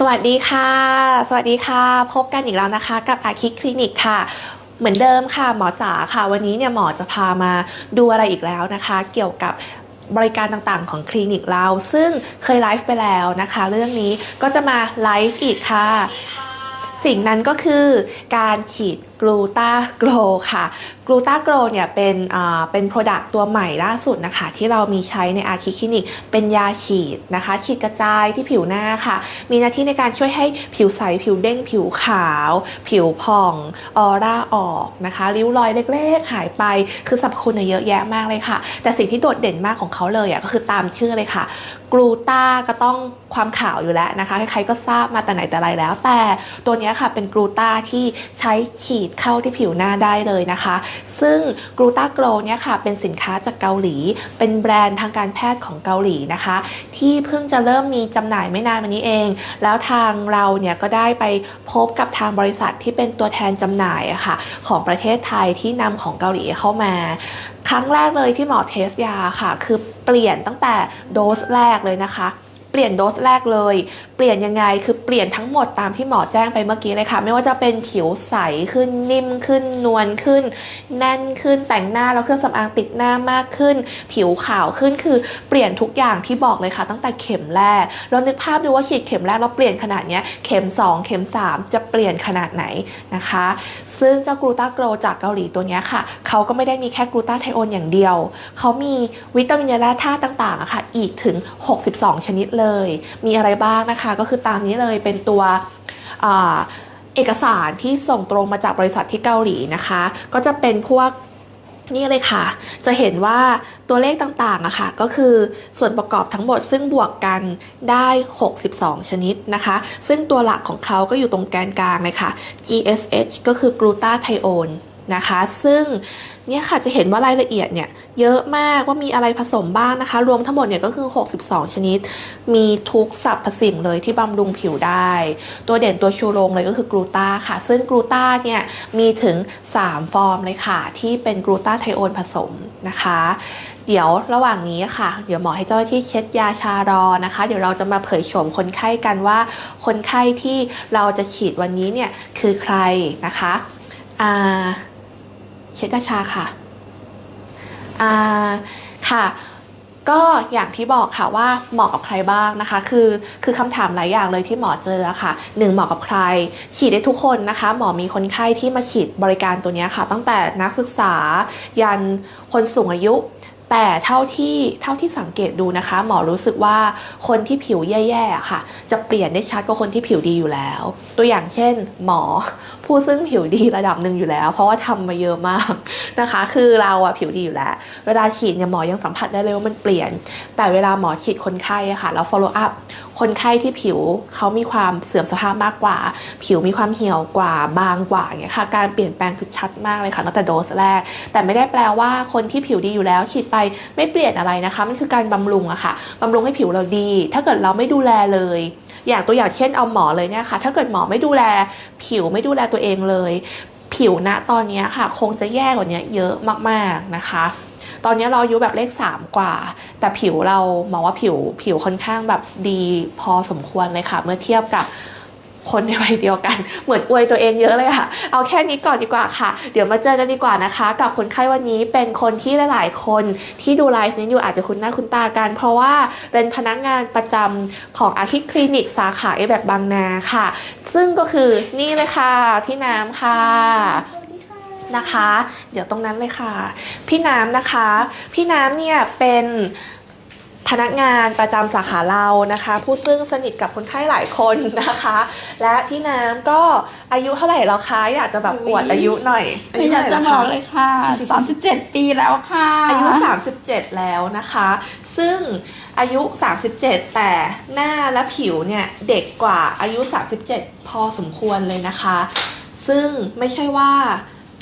สวัสดีค่ะ สวัสดีค่ะ พบกันอีกแล้วนะคะ กับอาคิคลินิกค่ะ เหมือนเดิมค่ะ หมอจ๋าค่ะ วันนี้เนี่ยหมอจะพามาดูอะไรอีกแล้วนะคะ เกี่ยวกับบริการต่างๆ ของคลินิกเรา ซึ่งเคยไลฟ์ไปแล้วนะคะ เรื่องนี้ก็จะมาไลฟ์อีกค่ะ สิ่งนั้นก็คือการฉีด กลูตาโกรค่ะกลูตาโกรเนี่ยเป็นเป็นโปรดักต์ตัวใหม่ล่าสุดนะคะ ที่เรามีใช้ในอาคิคลินิก เป็นยาฉีดนะคะ ฉีดกระจายที่ผิวหน้าค่ะ มีหน้าที่ในการช่วยให้ผิวใส ผิวเด้ง ผิวขาว ผิวผ่องออร่าออกนะคะ ริ้วรอยเล็กๆ หายไป คือสรรพคุณเนี่ยเยอะแยะมากเลยค่ะ แต่สิ่งที่โดดเด่นมากของเขาเลยอะก็คือตามชื่อเลยค่ะกลูตาก็ต้องความขาวอยู่แล้วนะคะใครๆก็ทราบมาแต่ไหนแต่ไรแล้ว แต่ตัวเนี้ยค่ะเป็นกลูตาที่ใช้ฉีดเข้าที่ผิวหน้าได้เลยนะคะ ซึ่งกลูตาโกรเนี่ยค่ะเป็นสินค้าจากเกาหลี เป็นแบรนด์ทางการแพทย์ของเกาหลีนะคะ ที่เพิ่งจะเริ่มมีจำหน่ายไม่นานมานี้เอง แล้วทางเราเนี่ยก็ได้ไปพบกับทางบริษัทที่เป็นตัวแทนจำหน่ายอะค่ะของประเทศไทยที่นำของเกาหลีเข้ามา ครั้งแรกเลยที่หมอเทสยาค่ะ คือเปลี่ยนตั้งแต่โดสแรกเลยนะคะเปลี่ยนโดสแรกเลย เปลี่ยนยังไงคือเปลี่ยนทั้งหมดตามที่หมอแจ้งไปเมื่อกี้เลยค่ะ ไม่ว่าจะเป็นผิวใสขึ้นนิ่มขึ้นนวลขึ้น แน่นขึ้นแต่งหน้าแล้วเครื่องสำอางติดหน้ามากขึ้น ผิวขาวขึ้นคือเปลี่ยนทุกอย่างที่บอกเลยค่ะ ตั้งแต่เข็มแรกเรานึกภาพดูว่าฉีดเข็มแรกแล้วเปลี่ยนขนาดเนี้ยเข็ม 2 เข็ม 3 จะเปลี่ยนขนาดไหนนะคะ ซึ่งเจ้ากลูตาโกรจากเกาหลีตัวเนี้ยค่ะเขาก็ไม่ได้มีแค่กลูตาไทโอนอย่างเดียวเขามีวิตามินและธาตุต่างๆอะค่ะอีกถึง 62 ชนิดเลย มีอะไรบ้างนะคะก็คือตามนี้เลยเป็นตัวอเอกสารที่ส่งตรงมาจากบริษัทที่เกาหลีนะคะ ก็จะเป็นพวกนี่เลยค่ะ จะเห็นว่าตัวเลขต่างๆอะค่ะ ก็คือส่วนประกอบทั้งหมดซึ่งบวกกันได้ 62 ชนิดนะคะ ซึ่งตัวหลักของเขาก็อยู่ตรงแกนกลางเลยค่ะ GSH ก็คือกลูตาไทโอน นะคะ ซึ่งเนี่ยค่ะจะเห็นว่ารายละเอียดเนี่ยเยอะมากว่ามีอะไรผสมบ้างนะคะ รวมทั้งหมดเนี่ยก็คือ 62 ชนิด มีทุกสรรพสิ่งเลยที่บำรุงผิวได้ ตัวเด่นตัวชูโรงเลยก็คือกลูตาค่ะ ซึ่งกลูตาเนี่ยมีถึง 3 ฟอร์มเลยค่ะ ที่เป็นกลูตาไทโอนผสมนะคะ เดี๋ยวระหว่างนี้ค่ะ เดี๋ยวหมอให้เจ้าหน้าที่เช็ดยาชารอนะคะ เดี๋ยวเราจะมาเผยโฉมคนไข้กันว่า คนไข้ที่เราจะฉีดวันนี้เนี่ยคือใครนะคะอ่า เช็ดยาชาค่ะอ่าค่ะก็อย่างที่บอกค่ะว่าเหมาะกับใครบ้างนะคะ คือคือคำถามหลายอย่างเลยที่หมอเจอค่ะหนึ่งเหมาะกับใคร ฉีดได้ทุกคนนะคะ หมอมีคนไข้ที่มาฉีดบริการตัวนี้ค่ะ ตั้งแต่นักศึกษายันคนสูงอายุ แต่เท่าที่เท่าที่สังเกตดูนะคะ หมอรู้สึกว่าคนที่ผิวแย่ๆค่ะ จะเปลี่ยนได้ชัดกว่าคนที่ผิวดีอยู่แล้ว ตัวอย่างเช่น หมอ ผู้ซึ่งผิวดีระดับหนึ่งอยู่แล้ว เพราะว่าทำมาเยอะมากนะคะ คือเราอะผิวดีอยู่แล้ว เวลาฉีดเนี่ยหมอยังสัมผัสได้เลยว่ามันเปลี่ยน แต่เวลาหมอฉีดคนไข้อะค่ะแล้ว follow up คนไข้ที่ผิวเขามีความเสื่อมสภาพมากกว่า ผิวมีความเหี่ยวกว่าบางกว่าอย่างเงี้ยค่ะ การเปลี่ยนแปลงคือชัดมากเลยค่ะตั้งแต่โดสแรก แต่ไม่ได้แปลว่าคนที่ผิวดีอยู่แล้ว ฉีดไปไม่เปลี่ยนอะไรนะคะ มันคือการบำรุงอะค่ะบำรุงให้ผิวเราดี ถ้าเกิดเราไม่ดูแลเลย อย่างตัวอย่างเช่นเอาหมอเลยเนี่ยค่ะถ้าเกิดหมอไม่ดูแลผิวไม่ดูแลตัวเองเลย ผิวณตอนนี้ค่ะ คงจะแย่กว่านี้เยอะมากๆนะคะตอนนี้เราอายุแบบเลข 3 กว่า แต่ผิวเรามองว่าผิวผิวค่อนข้างแบบดีพอสมควรเลยค่ะ เมื่อเทียบกับ คนในวัยเดียวกัน เหมือนอวยตัวเองเยอะเลยค่ะ เอาแค่นี้ก่อนดีกว่าค่ะ เดี๋ยวมาเจอกันดีกว่านะคะ กับคนไข้วันนี้เป็นคนที่หลาย ๆ คนที่ดูไลฟ์นี้อยู่อาจจะคุ้นหน้าคุ้นตากัน เพราะว่าเป็นพนักงานประจำของอาคิคลินิกสาขาเอแบบบางนาค่ะ ซึ่งก็คือนี่เลยค่ะ พี่น้ำค่ะนะคะ เดี๋ยวตรงนั้นเลยค่ะ พี่น้ำนะคะ พี่น้ำเนี่ยเป็น พนักงานประจำสาขาเรานะคะ ผู้ซึ่งสนิทกับคนไข้หลายคนนะคะ และพี่น้ำก็อายุเท่าไหร่แล้วคะอยากจะแบบอวดอายุหน่อยอาไม่ยุอยาเท่ากไหร่จะแล้วบอคะกเลยค่ะ37 ปีแล้วค่ะ อายุ 37 แล้วนะคะ ซึ่งอายุ 37 แต่หน้าและผิวเนี่ยเด็กกว่าอายุ 37 พอสมควรเลยนะคะ ซึ่งไม่ใช่ว่า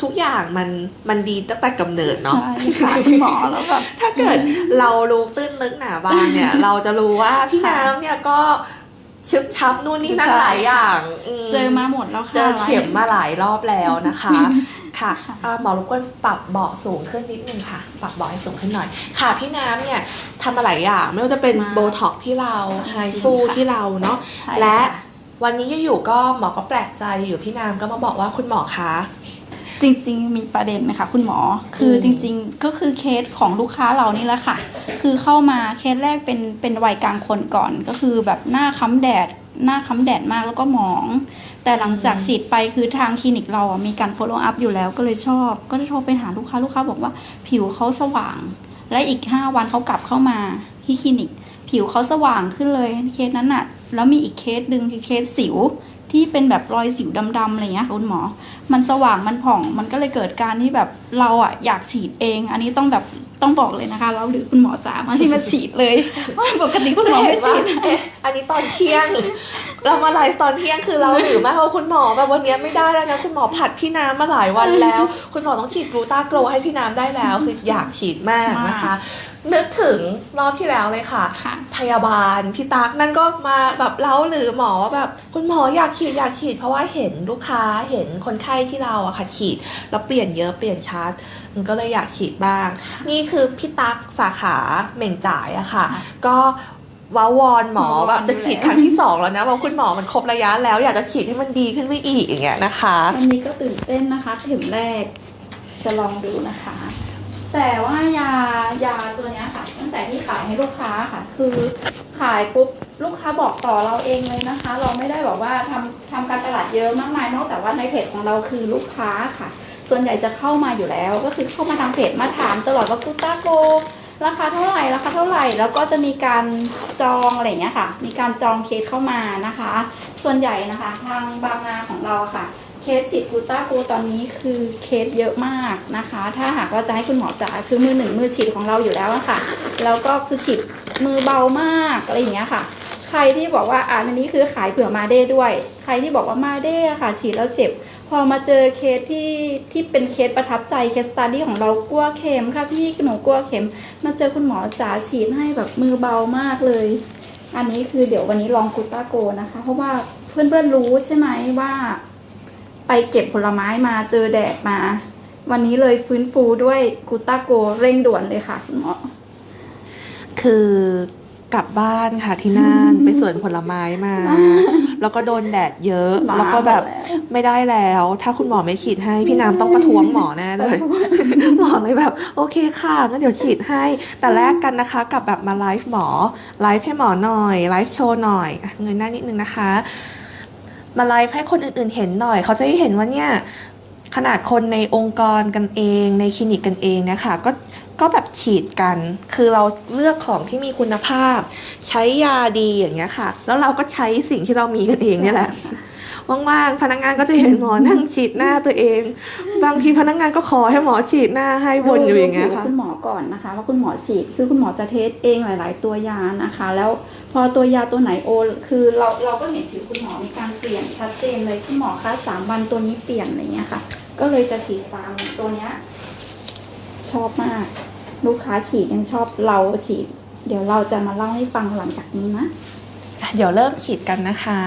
ทุกอย่างมันมันดีตั้งแต่กำเนิดเนาะใช่ค่ะคุณหมอแล้วแบบถ้าเกิดเรารู้ตื้นลึกหนาบางเนี่ย เราจะรู้ว่าพี่ค่ะน้ำเนี่ยก็ชึบชับนู่นนี่นั่นใช่หลายอย่างมเจอมาหมดแล้วค่ะเจอเข็มมาหลายรอบแล้วนะคะ ค่ะค่ะอ่าหมอรบกวนปรับเบาะสูงขึ้นนิดนึงค่ะ ปรับเบาะให้สูงขึ้นหน่อย ค่ะพี่น้ำเนี่ยทำมาหลายอย่างไม่ว่าจะเป็นมาโบท็อกที่เราไฮจริงฟูค่ะที่เราเนาะใช่และค่วันนี้อยู่ๆก็หมอก็แปลกใจอยู่พี่นามก็มาบอกว่าคุณหมอคะ จริงๆ มีประเด็นนะคะคุณหมอ คือมจริงๆ ก็คือเคสของลูกค้าเรานี่แหละค่ะ คือเข้ามาเคสแรกเป็นเป็นวัยกลางคนก่อน ก็คือแบบหน้าค้ำแดด หน้าค้ำแดดมากแล้วก็หมอง แต่หลังจากฉีดไปคือทางคลินิกเราอะมีการ follow up อยู่แล้วก็เลยชอบ ก็เลยโทรไปหาลูกค้าลูกค้าบอกว่าผิวเขาสว่าง และอีก 5 วันเขากลับเข้ามาที่คลินิก ผิวเขาสว่างขึ้นเลยเคสนั้นอะแล้วมีอีกเคสหนึ่งคือเคสสิว ที่เป็นแบบรอยสิวดำๆอะไรเงี้ยค่ะคุณหมอ มันสว่างมันผ่อง มันก็เลยเกิดการที่แบบเราอะอยากฉีดเอง อันนี้ต้องแบบต้องบอกเลยนะคะ เราหรือคุณหมอจ๋ามาที่มาฉีดเลยปกติคุณหมอไม่ฉีดจะเห็นว่าเอ๊ะอันนี้ตอนเที่ยง เรามาไลฟ์ตอนเที่ยงคือเราหรือมากว่าคุณหมอแบบวันนี้ไม่ได้แล้วนะคุณหมอผัดพี่น้ำมาหลายวันแล้ว คุณหมอต้องฉีดกลูตาโกรให้พี่น้ำได้แล้ว คืออยากฉีดมากนะคะ นึกถึงรอบที่แล้วเลยค่ะค่ะพยาบาลพี่ตั๊กนั่นก็มาแบบเล่าหรือหมอว่าแบบคุณหมออยากฉีดอยากฉีด เพราะว่าเห็นลูกค้าเห็นคนไข้ที่เราอะค่ะฉีดแล้วเปลี่ยนเยอะเปลี่ยนชัดมันก็เลยอยากฉีดบ้าง นี่คือพี่ตั๊กสาขาเหม่งจ่ายอะค่ะค่ะก็ว้าวอนหมอว้าวอนแบบจะฉีดอยู่แล้วครั้งที่สองแล้วนะว่าคุณหมอมันครบระยะแล้ว อยากจะฉีดให้มันดีขึ้นไปอีกอย่างเงี้ยนะคะวันนี้ก็ตื่นเต้นนะคะ เข็มแรกจะลองดูนะคะ แต่ว่ายายาตัวเนี้ยค่ะ ตั้งแต่ที่ขายให้ลูกค้าค่ะ คือขายปุ๊บลูกค้าบอกต่อเราเองเลยนะคะ เราไม่ได้บอกว่าทำทำการตลาดเยอะมากมาย นอกจากว่าในเพจของเราคือลูกค้าค่ะ ส่วนใหญ่จะเข้ามาอยู่แล้ว ก็คือเข้ามาทางเพจมาถามตลอดว่ากูต้าโกราคาเท่าไหร่ราคาเท่าไหร่ แล้วก็จะมีการจองอะไรอย่างเงี้ยค่ะ มีการจองเคสเข้ามานะคะ ส่วนใหญ่นะคะทางบางนาของเราค่ะ เคสฉีดกูต้ากูตอนนี้คือเคสเยอะมากนะคะ ถ้าหากว่าจะให้คุณหมอจ๋าคือมือหนึ่งมือฉีดของเราอยู่แล้วะค่ะ แล้วก็คือฉีดมือเบามากอะไรอย่างเงี้ยค่ะ ใครที่บอกว่าอ่าอันนี้คือขายเผื่อมาเด้ด้วย ใครที่บอกว่ามาเด้อะค่ะ ฉีดแล้วเจ็บ พอมาเจอเคสที่ที่เป็นเคสประทับใจเคสสตาดี้ของเรากลัวเข็มค่ะพี่หนูกลัวเข็ม มาเจอคุณหมอจ๋าฉีดให้แบบมือเบามากเลย อันนี้คือเดี๋ยววันนี้ลองกูต้าโกนะคะ เพราะว่าเพื่อนๆรู้ใช่ไหมว่า ไปเก็บผลไม้มาเจอแดดมา วันนี้เลยฟื้นฟูด้วยกูต้าโกเร่งด่วนเลยค่ะคุณหมอคือ กลับบ้านค่ะที่น่านไปสวนผลไม้มา แล้วก็โดนแดดเยอะหมาแล้วก็แบบหมดแล้วไม่ได้แล้ว ถ้าคุณหมอไม่ฉีดให้ พี่น้ำต้องประท้วงหมอแน่เลย หมอเลยแบบ โอเคค่ะงั้นเดี๋ยวฉีดให้ แต่แลกกันนะคะกับแบบมาไลฟ์หมอไลฟ์ให้หมอหน่อยไลฟ์โชว์หน่อยอะเงยหน้านิดนึงนะคะ มาไลฟ์ให้คนอื่นๆเห็นหน่อย เขาจะได้เห็นว่าเนี่ยขนาดคนในองค์กรกันเอง ในคลินิกกันเองเนี่ยค่ะก็ ก็แบบฉีดกัน คือเราเลือกของที่มีคุณภาพ ใช้ยาดีอย่างเงี้ยค่ะ แล้วเราก็ใช้สิ่งที่เรามีกันเองเนี่ยแหละว่างๆพนักงานก็จะเห็นหมอนั่งฉีดหน้าตัวเอง บางทีพนักงานก็ขอให้หมอฉีดหน้าให้วนอยู่อย่างเงี้ยค่ะคุณหมอก่อนนะคะว่าคุณหมอฉีดคือคุณหมอจะเทสเองหลาย ๆ ตัวยานะคะ แล้วพอตัวยาตัวไหนโอ คือเราเราก็เห็นผิวคุณหมอมีการเปลี่ยนชัดเจนเลยคุณหมอคะสามวันตัวนี้เปลี่ยนอะไรเงี้ยค่ะ ก็เลยจะฉีดตามตัวเนี้ย ชอบมาก ลูกค้าฉีดยังชอบเราฉีด เดี๋ยวเราจะมาเล่าให้ฟังหลังจากนี้นะเดี๋ยวเริ่มฉีดกันนะคะ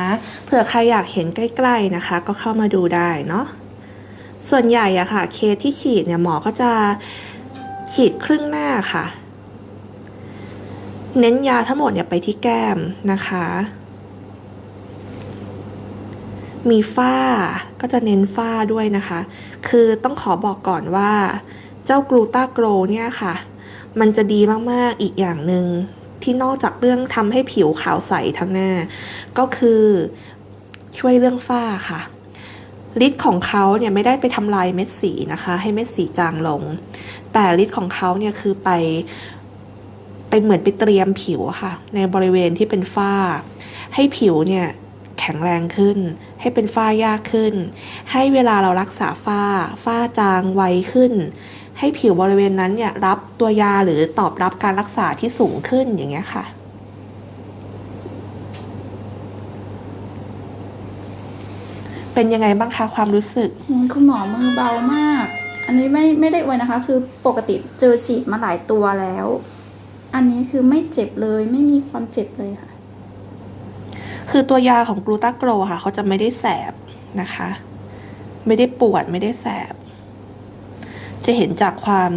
เผื่อใครอยากเห็นใกล้ๆนะคะ ก็เข้ามาดูได้เนาะส่วนใหญ่อะค่ะ เคสที่ฉีดเนี่ยหมอก็จะฉีดครึ่งหน้าค่ะ เน้นยาทั้งหมดเนี่ยไปที่แก้มนะคะ มีฝ้าก็จะเน้นฝ้าด้วยนะคะ คือต้องขอบอกก่อนว่า เจ้ากลูตาโกรเนี่ยค่ะ มันจะดีมากๆอีกอย่างหนึ่งที่นอกจากเรื่องทำให้ผิวขาวใสทั้งหน้า ก็คือช่วยเรื่องฝ้าค่ะฤทธิ์ของเขาเนี่ยไม่ได้ไปทำลายเม็ดสีนะคะ ให้เม็ดสีจางลง แต่ฤทธิ์ของเขาเนี่ยคือไปไปเหมือนไปเตรียมผิวค่ะ ในบริเวณที่เป็นฝ้า ให้ผิวเนี่ยแข็งแรงขึ้น ให้เป็นฝ้ายากขึ้น ให้เวลาเรารักษาฝ้า ฝ้าจางไวขึ้น ให้ผิวบริเวณนั้นเนี่ยรับตัวยาหรือตอบรับการรักษาที่สูงขึ้นอย่างเงี้ยค่ะ เป็นยังไงบ้างคะความรู้สึกอืมคุณหมอมือเบามาก อันนี้ไม่ไม่ได้อวยนะคะ คือปกติเจอฉีดมาหลายตัวแล้ว อันนี้คือไม่เจ็บเลยไม่มีความเจ็บเลยค่ะ คือตัวยาของกลูตาโกรค่ะ เขาจะไม่ได้แสบนะคะ ไม่ได้ปวดไม่ได้แสบ จะเห็นจากความ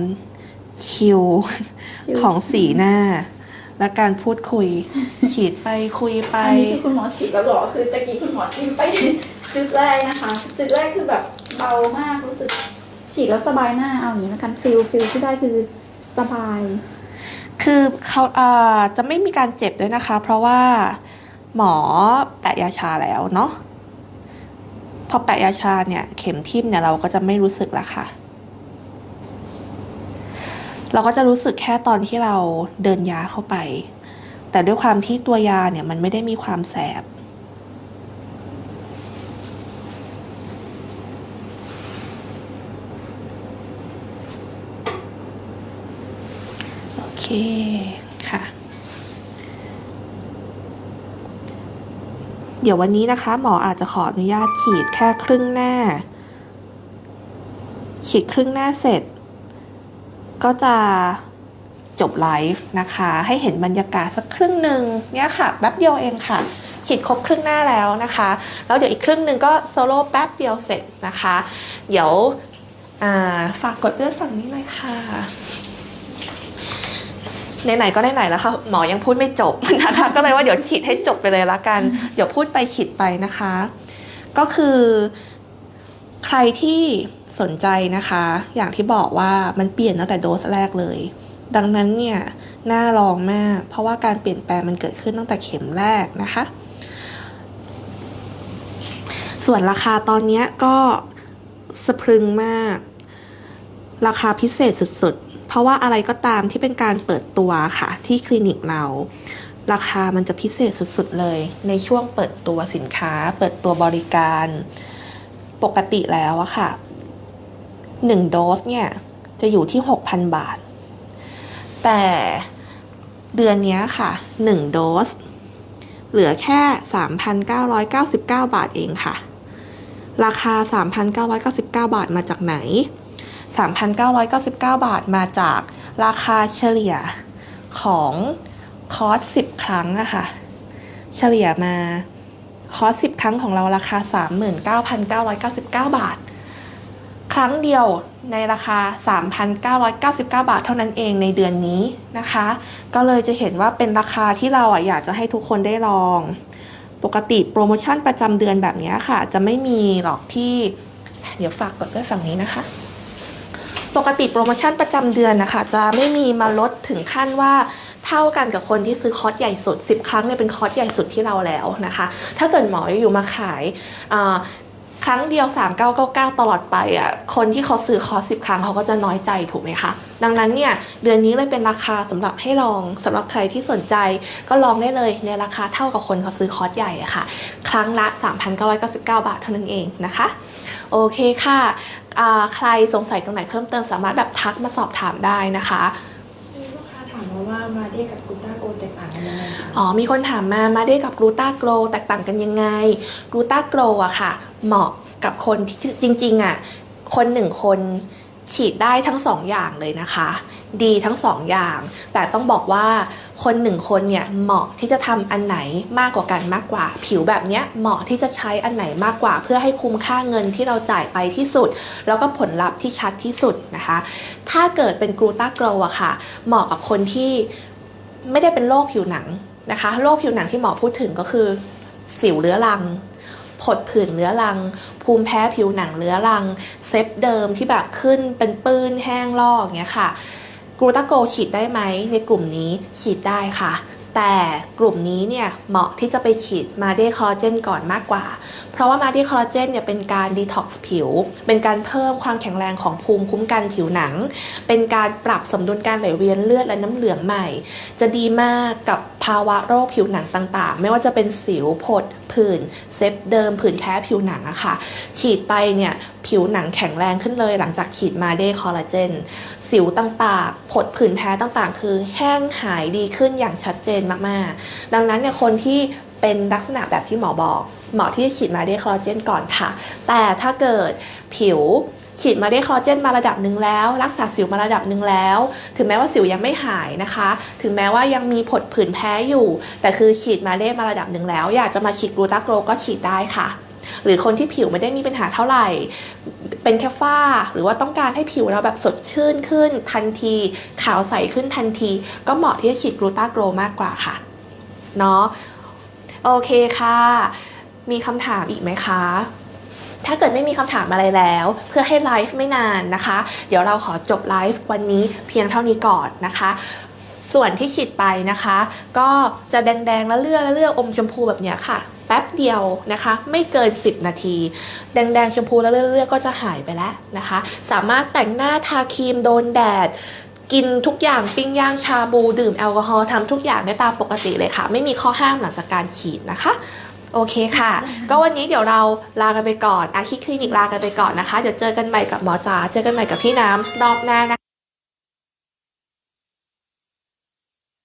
ชิลชิลของสีหน้า และการพูดคุย ฉีดไปคุยไปอันนี้คือคุณหมอฉีดแล้วเหรอคือตะกี้คุณหมอจิ้มไปจุดแรกนะคะ จุดแรกคือแบบเบามากรู้สึก ฉีดแล้วสบายหน้าเอาอย่างนี้แล้วกันฟิลฟิลที่ได้คือสบาย คือเขาอ่าจะไม่มีการเจ็บด้วยนะคะ เพราะว่าหมอแปะยาชาแล้วเนาะพอแปะยาชาเนี่ย เข็มทิ่มเนี่ยเราก็จะไม่รู้สึกละค่ะ เราก็จะรู้สึกแค่ตอนที่เราเดินยาเข้าไป แต่ด้วยความที่ตัวยาเนี่ยมันไม่ได้มีความแสบโอเคค่ะ เดี๋ยววันนี้นะคะ หมออาจจะขออนุญาตฉีดแค่ครึ่งหน้าฉีดครึ่งหน้าเสร็จ ก็จะจบไลฟ์นะคะ ให้เห็นบรรยากาศสักครึ่งหนึ่งเนี่ยค่ะแป๊บเดียวเองค่ะ ฉีดครบครึ่งหน้าแล้วนะคะ แล้วเดี๋ยวอีกครึ่งหนึ่งก็โซโล่แป๊บเดียวเสร็จนะคะ เดี๋ยวฝากกดเลือดฝั่งนี้หน่อยค่ะไหนๆก็ไหนๆแล้วค่ะหมอยังพูดไม่จบนะคะก็เลยว่าเดี๋ยวฉีดให้จบไปเลยละกัน เดี๋ยวพูดไปฉีดไปนะคะ ก็คือใครที่ สนใจนะคะ อย่างที่บอกว่ามันเปลี่ยนตั้งแต่โดสแรกเลย ดังนั้นเนี่ยน่าลองมาก เพราะว่าการเปลี่ยนแปลงมันเกิดขึ้นตั้งแต่เข็มแรกนะคะ ส่วนราคาตอนนี้ก็สะพรึงมาก ราคาพิเศษสุดๆ เพราะว่าอะไรก็ตามที่เป็นการเปิดตัวค่ะ ที่คลินิกเรา ราคามันจะพิเศษสุดๆเลย ในช่วงเปิดตัวสินค้า เปิดตัวบริการ ปกติแล้วอะค่ะ 1 โดสเนี่ย จะอยู่ที่ 6,000 บาท แต่เดือนนี้ค่ะ 1 โดส เหลือแค่ 3,999 บาทเองค่ะ ราคา 3,999 บาทมาจากไหน 3,999 บาทมาจากราคาเฉลี่ยของคอร์ส10 ครั้งอะคะเฉลี่ยมาคอร์ส10 ครั้งของเราราคา 39,999 บาท ครั้งเดียวในราคา 3,999 บาทเท่านั้นเองในเดือนนี้นะคะ ก็เลยจะเห็นว่าเป็นราคาที่เราอะอยากจะให้ทุกคนได้ลอง ปกติโปรโมชั่นประจำเดือนแบบนี้ค่ะ จะไม่มีหรอกที่เดี๋ยวฝากกดด้วยฝั่งนี้นะคะ ปกติโปรโมชั่นประจำเดือนนะคะ จะไม่มีมาลดถึงขั้นว่าเท่ากันกับคนที่ซื้อคอร์สใหญ่สุด 10 ครั้งเนี่ยเป็นคอร์สใหญ่สุดที่เราแล้วนะคะ ถ้าเกิดหมออยู่มาขาย ครั้งเดียว 3999 ตลอดไปอะคนที่เขาซื้อคอร์ส10ครั้งเขาก็จะน้อยใจถูกไหมคะ ดังนั้นเนี่ยเดือนนี้เลยเป็นราคาสำหรับให้ลองสำหรับใครที่สนใจ ก็ลองได้เลยในราคาเท่ากับคนเขาซื้อคอร์สใหญ่อะค่ะ ครั้งละ 3,999 บาทเท่านั้นเองนะคะ โอเคค่ะอ่าใครสงสัยตรงไหนเพิ่มเติมสามารถแบบทักมาสอบถามได้นะคะมีลูกค้าถามมาว่ามาเดียกับกูต้าโกแตกต่างกันยังไงคะอ๋อ มีคนถามมา มาได้กับกลูตาโกรแตกต่างกันยังไง กลูตาโกรอะค่ะ เหมาะกับคนที่จริงๆอะคนหนึ่งคนฉีดได้ทั้งสองอย่างเลยนะคะ ดีทั้งสองอย่าง แต่ต้องบอกว่าคนหนึ่งคนเนี่ยเหมาะที่จะทำอันไหนมากกว่ากันมากกว่า ผิวแบบเนี้ยเหมาะที่จะใช้อันไหนมากกว่า เพื่อให้คุ้มค่าเงินที่เราจ่ายไปที่สุด แล้วก็ผลลัพธ์ที่ชัดที่สุดนะคะ ถ้าเกิดเป็นกลูต้าโกรอะค่ะ เหมาะกับคนที่ไม่ได้เป็นโรคผิวหนังนะคะโรคผิวหนังที่หมอพูดถึงก็คือ สิวเรื้อรัง ผดผื่นเนื้อรัง ภูมิแพ้ผิวหนังเนื้อรัง เซฟเดิมที่แบบขึ้นเป็นปื้นแห้งลอกอย่างเงี้ยค่ะกรูตาโกฉีดได้ไหมในกลุ่มนี้ฉีดได้ค่ะ แต่กลุ่มนี้เนี่ยเหมาะที่จะไปฉีดมาเดคอลลาเจนก่อนมากกว่า เพราะว่ามาเดคอลลาเจนเนี่ยเป็นการดีท็อกซ์ผิว เป็นการเพิ่มความแข็งแรงของภูมิคุ้มกันผิวหนัง เป็นการปรับสมดุลการไหลเวียนเลือดและน้ำเหลืองใหม่ จะดีมากกับภาวะโรคผิวหนังต่างๆ ไม่ว่าจะเป็นสิวผดผื่นเซฟเดิมผื่นแพ้ผิวหนังอะค่ะ ฉีดไปเนี่ยผิวหนังแข็งแรงขึ้นเลยหลังจากฉีดมาเดคอลลาเจนสิวต่างๆผดผื่นแพ้ต่างๆ คือแห้งหายดีขึ้นอย่างชัดเจนมากๆ ดังนั้นเนี่ยคนที่เป็นลักษณะแบบที่หมอบอกเหมาะที่จะฉีดมาเดคอลลาเจนก่อนค่ะ แต่ถ้าเกิดผิวฉีดมาเดคอลเจนมาระดับหนึ่งแล้ว รักษาสิวมาระดับหนึ่งแล้ว ถึงแม้ว่าสิวยังไม่หายนะคะ ถึงแม้ว่ายังมีผดผื่นแพ้อยู่ แต่คือฉีดมาเดมาระดับหนึ่งแล้ว อยากจะมาฉีดกลูตาโกรก็ฉีดได้ค่ะ หรือคนที่ผิวไม่ได้มีปัญหาเท่าไหร่ เป็นแค่ฝ้า หรือว่าต้องการให้ผิวเราแบบสดชื่นขึ้นทันที ขาวใสขึ้นทันที ก็เหมาะที่จะฉีดกลูตาโกรมากกว่าค่ะเนาะโอเคค่ะ มีคำถามอีกไหมคะถ้าเกิดไม่มีคำถามอะไรแล้ว เพื่อให้ไลฟ์ไม่นานนะคะ เดี๋ยวเราขอจบไลฟ์วันนี้เพียงเท่านี้ก่อนนะคะ ส่วนที่ฉีดไปนะคะ ก็จะแดงๆแล้วเลือดแล้วเลือดอมชมพูแบบนี้ค่ะ ป๊บเดียวนะคะ ไม่เกิน 10 นาที แดงๆชมพูแล้วเลือดเลือดก็จะหายไปแล้วนะคะ สามารถแต่งหน้าทาครีมโดนแดดกินทุกอย่างปิ้งย่างชาบู ดื่มแอลกอฮอล์ทำทุกอย่างได้ตามปกติเลยค่ะ ไม่มีข้อห้ามหลังจากการฉีดนะคะ โอเคค่ะ ก็วันนี้เดี๋ยวเราลากันไปก่อนอาคิคลินิกลากันไปก่อนนะคะ เดี๋ยวเจอกันใหม่กับหมอจ๋าเจอกันใหม่กับพี่น้ำรอบหน้านะคะ